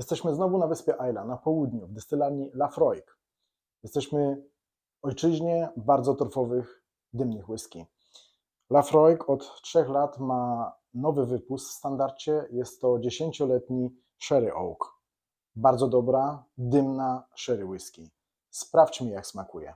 Jesteśmy znowu na wyspie Ayla, na południu, w dystylarni Lafroig. Jesteśmy ojczyźnie bardzo torfowych, dymnych whisky. Lafroig od trzech lat ma nowy wypust w standardzie. Jest to dziesięcioletni Sherry Oak. Bardzo dobra, dymna sherry whisky. Sprawdźmy, jak smakuje.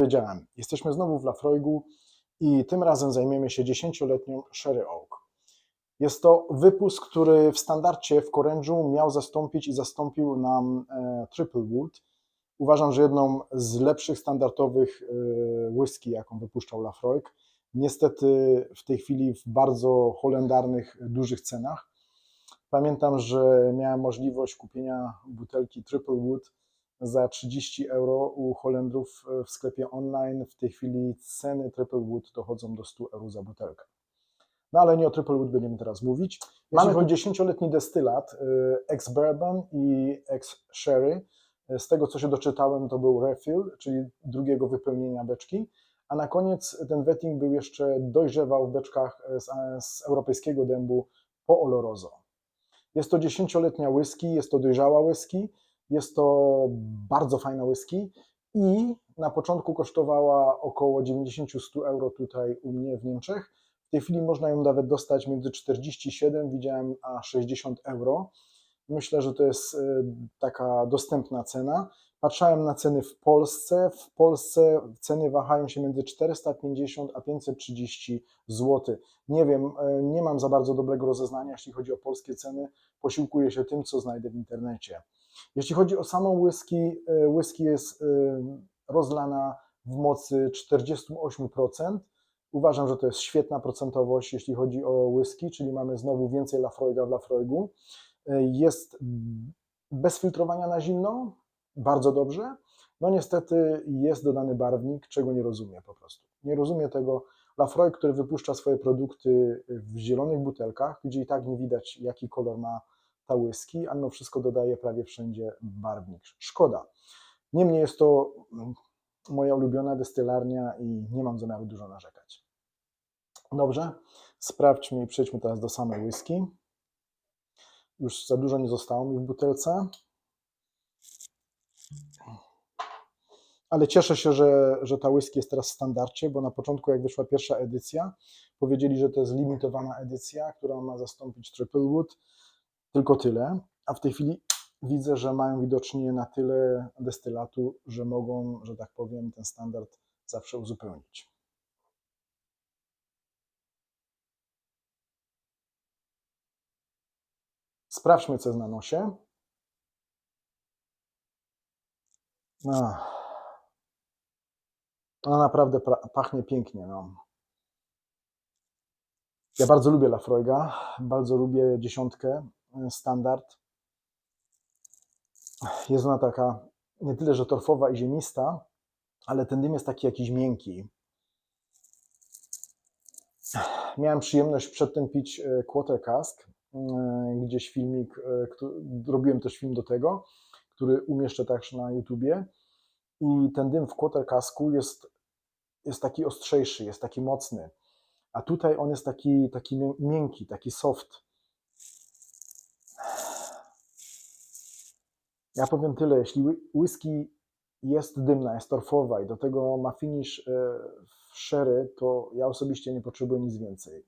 Powiedziałem, jesteśmy znowu w Lafroigu i tym razem zajmiemy się dziesięcioletnią Sherry Oak. Jest to wypust, który w standardzie w Corężu miał zastąpić i zastąpił nam e, Triple Wood. Uważam, że jedną z lepszych standardowych e, whisky, jaką wypuszczał Lafroig. Niestety w tej chwili w bardzo holendarnych, dużych cenach. Pamiętam, że miałem możliwość kupienia butelki Triple Wood za 30 euro u Holendrów w sklepie online. W tej chwili ceny Triple Wood dochodzą do 100 euro za butelkę. No ale nie o Triple Wood będziemy teraz mówić. Mamy tu 10-letni destylat, y, ex-bourbon i ex-sherry. Z tego, co się doczytałem, to był refill, czyli drugiego wypełnienia beczki. A na koniec ten wetting był jeszcze dojrzewał w beczkach z, z europejskiego dębu po Oloroso. Jest to 10-letnia whisky, jest to dojrzała whisky, jest to bardzo fajna whisky i na początku kosztowała około 90-100 euro tutaj u mnie w Niemczech. W tej chwili można ją nawet dostać między 47, widziałem, a 60 euro. Myślę, że to jest y, taka dostępna cena. Patrzałem na ceny w Polsce. W Polsce ceny wahają się między 450 a 530 zł. Nie wiem, y, nie mam za bardzo dobrego rozeznania, jeśli chodzi o polskie ceny. Posiłkuję się tym, co znajdę w internecie. Jeśli chodzi o samą whisky, y, whisky jest rozlana w mocy 48%. Uważam, że to jest świetna procentowość, jeśli chodzi o whisky, czyli mamy znowu więcej Lafroiga w Lafroigu. Jest bez filtrowania na zimno, bardzo dobrze. No niestety jest dodany barwnik, czego nie rozumiem po prostu. Nie rozumiem tego. Lafroig, który wypuszcza swoje produkty w zielonych butelkach, gdzie i tak nie widać, jaki kolor ma whisky, a mimo wszystko dodaje prawie wszędzie barwnik. Szkoda. Niemniej jest to moja ulubiona destylarnia i nie mam zamiaru dużo narzekać. Dobrze, sprawdźmy i przejdźmy teraz do samej whisky. Już za dużo nie zostało mi w butelce. Ale cieszę się, że, że ta whisky jest teraz w standardzie, bo na początku, jak wyszła pierwsza edycja, powiedzieli, że to jest limitowana edycja, która ma zastąpić Triple Wood. Tylko tyle. A w tej chwili widzę, że mają widocznie na tyle destylatu, że mogą, że tak powiem, ten standard zawsze uzupełnić. Sprawdźmy, co jest na nosie. No. Naprawdę pachnie pięknie. No. Ja bardzo lubię Lafroiga, bardzo lubię dziesiątkę, standard. Jest ona taka nie tyle, że torfowa i ziemista, ale ten dym jest taki jakiś miękki. Miałem przyjemność przedtem pić e, Quarter Cask, e, gdzieś filmik, e, robiłem też film do tego, który umieszczę także na YouTubie. I ten dym w Quarter Casku jest, jest taki ostrzejszy, jest taki mocny. A tutaj on jest taki, taki miękki, taki soft. Ja powiem tyle, jeśli whisky jest dymna, jest torfowa i do tego ma finish e, w sherry, to ja osobiście nie potrzebuję nic więcej.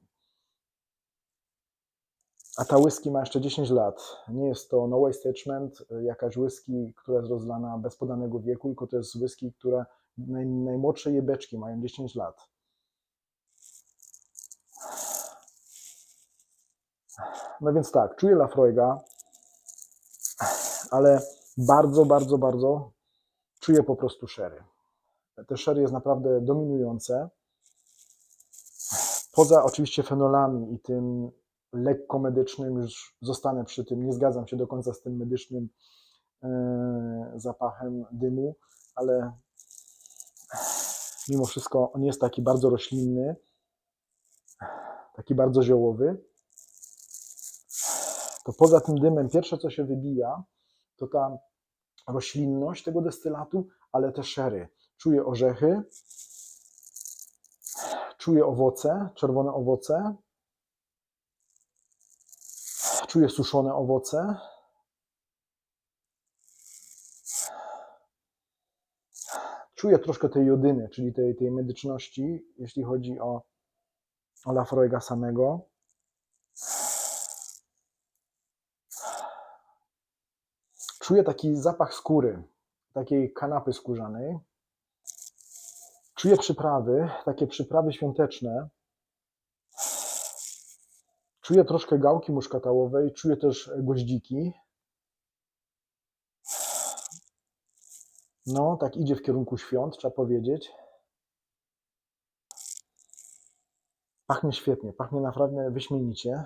A ta whisky ma jeszcze 10 lat. Nie jest to no waste judgment, e, jakaś whisky, która jest rozlana bez podanego wieku, tylko to jest whisky, która naj, najmłodsze jebeczki mają 10 lat. No więc tak, czuję Lafroiga, ale bardzo, bardzo, bardzo czuję po prostu sherry. Te sherry jest naprawdę dominujące. Poza oczywiście fenolami i tym lekko medycznym, już zostanę przy tym, nie zgadzam się do końca z tym medycznym e, zapachem dymu, ale mimo wszystko on jest taki bardzo roślinny, taki bardzo ziołowy. to poza tym dymem pierwsze, co się wybija, to ta roślinność tego destylatu, ale te szery. Czuję orzechy, czuję owoce, czerwone owoce, czuję suszone owoce. Czuję troszkę tej jodyny, czyli tej, tej medyczności, jeśli chodzi o, o samego. Czuję taki zapach skóry, takiej kanapy skórzanej. Czuję przyprawy, takie przyprawy świąteczne. Czuję troszkę gałki muszkatałowej, czuję też goździki. No, tak idzie w kierunku świąt, trzeba powiedzieć. Pachnie świetnie, pachnie naprawdę wyśmienicie.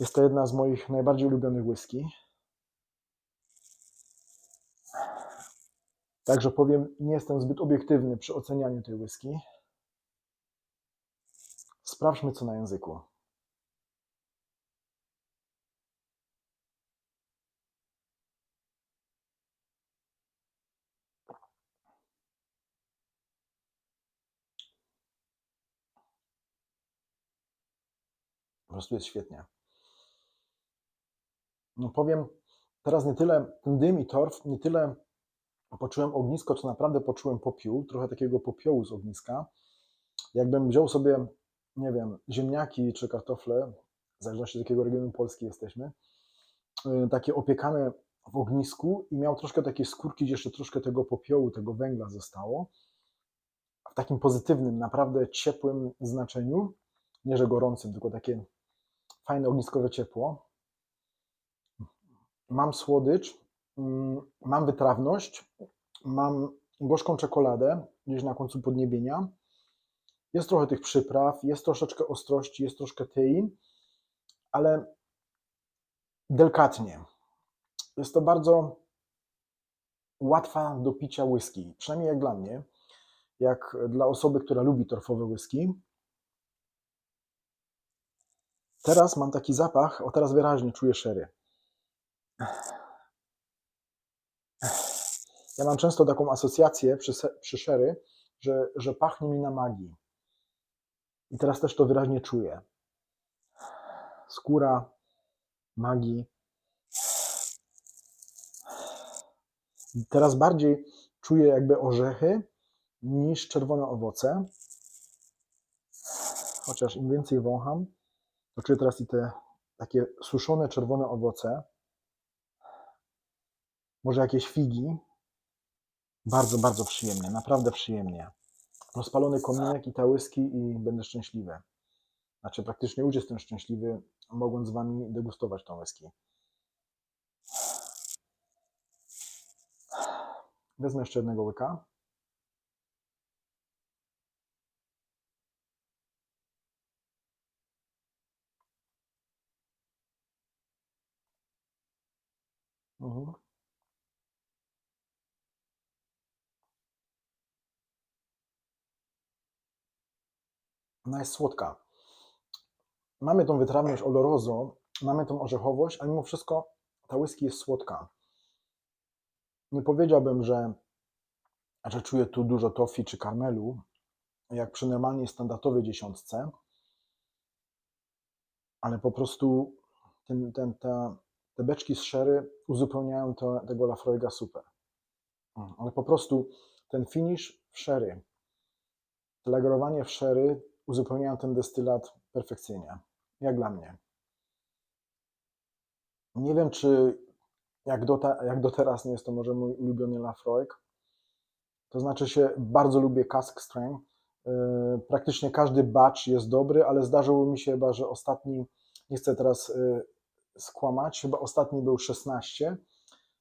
Jest to jedna z moich najbardziej ulubionych whisky. Także powiem, nie jestem zbyt obiektywny przy ocenianiu tej whisky. Sprawdźmy co na języku. Po prostu jest świetnie. No powiem, teraz nie tyle ten dym i torf, nie tyle poczułem ognisko, co naprawdę poczułem popiół, trochę takiego popiołu z ogniska. Jakbym wziął sobie, nie wiem, ziemniaki czy kartofle, w zależności z jakiego regionu Polski jesteśmy, y, takie opiekane w ognisku i miał troszkę takiej skórki, gdzie jeszcze troszkę tego popiołu, tego węgla zostało. W takim pozytywnym, naprawdę ciepłym znaczeniu. Nie, że gorącym, tylko takie fajne ogniskowe ciepło. Mam słodycz, mam wytrawność, mam gorzką czekoladę gdzieś na końcu podniebienia. Jest trochę tych przypraw, jest troszeczkę ostrości, jest troszkę tein, ale delikatnie. Jest to bardzo łatwa do picia whisky, przynajmniej jak dla mnie, jak dla osoby, która lubi torfowe whisky. Teraz mam taki zapach, o teraz wyraźnie czuję sherry. Ja mam często taką asocjację przy, przy sherry, że, że pachnie mi na magii. I teraz też to wyraźnie czuję. Skóra magii. Teraz bardziej czuję jakby orzechy niż czerwone owoce. Chociaż im więcej wącham, to czuję teraz i te takie suszone czerwone owoce. Może jakieś figi. Bardzo, bardzo przyjemnie, naprawdę przyjemnie. Rozpalony kominek i tałyski i będę szczęśliwy. Znaczy praktycznie już jestem szczęśliwy, mogąc z Wami degustować tą whisky. Wezmę jeszcze jednego łyka. Mhm. Ona jest słodka. Mamy tą wytrawność olorozo, mamy tą orzechowość, a mimo wszystko ta whisky jest słodka. Nie powiedziałbym, że, że czuję tu dużo toffee czy karmelu, jak przy normalnej standardowej dziesiątce, ale po prostu ten, ten, ta, te beczki z sherry uzupełniają to, tego Lafroiga super. Mm, ale po prostu ten finish w sherry, lagerowanie w sherry uzupełniają ten destylat perfekcyjnie, jak dla mnie. Nie wiem, czy jak do, ta, jak do teraz nie jest to może mój ulubiony Lafroig. To znaczy się, bardzo lubię cask strength. Yy, praktycznie każdy batch jest dobry, ale zdarzyło mi się chyba, że ostatni, nie chcę teraz yy, skłamać, chyba ostatni był 16.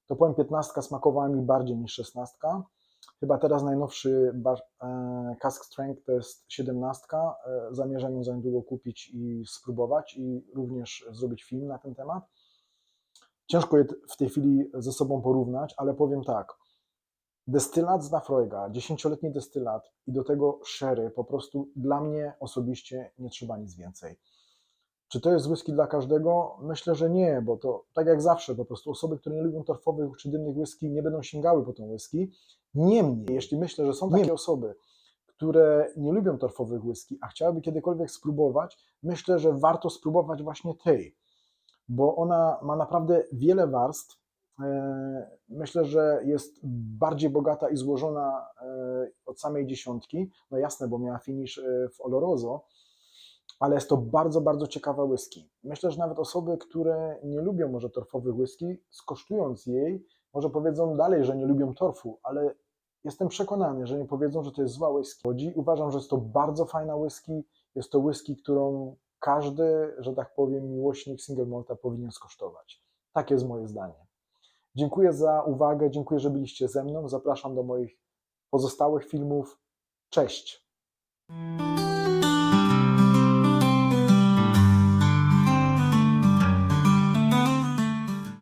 To powiem 15 smakowała mi bardziej niż 16. Chyba teraz najnowszy e, Cask Strength to jest 17. E, zamierzam ją za niedługo kupić i spróbować i również zrobić film na ten temat. Ciężko je w tej chwili ze sobą porównać, ale powiem tak. Destylat z Lafroiga, 10-letni destylat i do tego sherry, po prostu dla mnie osobiście nie trzeba nic więcej. Czy to jest whisky dla każdego? Myślę, że nie, bo to tak jak zawsze, po prostu osoby, które nie lubią torfowych czy dymnych whisky, nie będą sięgały po tą whisky. Niemniej, jeśli myślę, że są takie osoby, które nie lubią torfowych whisky, a chciałyby kiedykolwiek spróbować, myślę, że warto spróbować właśnie tej, bo ona ma naprawdę wiele warstw. E, Myślę, że jest bardziej bogata i złożona e, od samej dziesiątki. No jasne, bo miała finish e, w Oloroso, ale jest to bardzo, bardzo ciekawa whisky. Myślę, że nawet osoby, które nie lubią może torfowych whisky, skosztując jej, może powiedzą dalej, że nie lubią torfu, ale jestem przekonany, że nie powiedzą, że to jest zła whisky. Uważam, że jest to bardzo fajna whisky. Jest to whisky, którą każdy, że tak powiem, miłośnik single malta powinien skosztować. Tak jest moje zdanie. Dziękuję za uwagę, dziękuję, że byliście ze mną. Zapraszam do moich pozostałych filmów. Cześć!